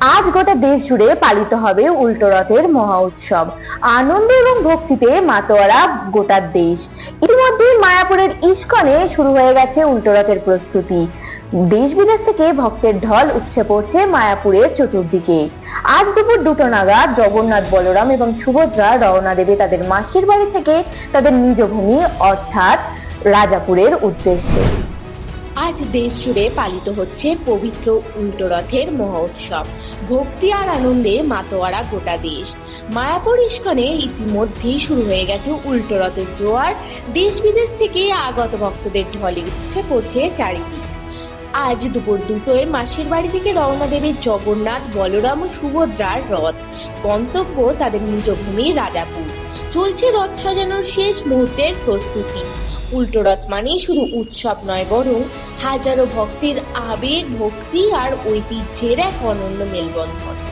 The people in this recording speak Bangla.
আজ গোটা দেশ জুড়ে পালিত হবে উল্টো রথের মহা উৎসব। আনন্দ এবং ভক্তিতে মাতোয়ারা গোটা দেশ। ইতিমধ্যে মায়াপুরের ইস্কনে শুরু হয়ে গেছে উল্টো রথের প্রস্তুতি। দেশ বিদেশ থেকে ভক্তের ঢল উপচে পড়ছে মায়াপুরের চতুর্দিকে। আজ দুপুর দুটো নাগাদ জগন্নাথ, বলরাম এবং সুভদ্রা রওনা দেবে তাদের মাসির বাড়ি থেকে তাদের নিজ ভূমি, অর্থাৎ রাজাপুরের উদ্দেশ্যে। আজ দেশ জুড়ে পালিত হচ্ছে পবিত্র উল্টো রথের মহোৎসব ভক্তি আর আনন্দে মাতোয়ারা গোটা দেশ। মায়াপুর ইস্কনে ইতিমধ্যেই শুরু হয়ে গেছে উল্টো রথের জোয়ার। দেশ বিদেশ থেকে আগত ভক্তদের ঢলে উঠছে, পড়ছে চারিদিক। আজ দুপুর দুটোয় মাসির বাড়ি থেকে রওনা দেবে জগন্নাথ, বলরাম ও সুভদ্রার রথ। গন্তব্য তাদের নিজ ভূমি রাজাপুর। চলছে রথ সাজানোর শেষ মুহূর্তের প্রস্তুতি। উল্টো রথ মানেই শুধু উৎসব নয়, বরং হাজারো ভক্তের আবেগ ভক্তি আর ঐতিহ্যের এক অনন্য মেলবন্ধন।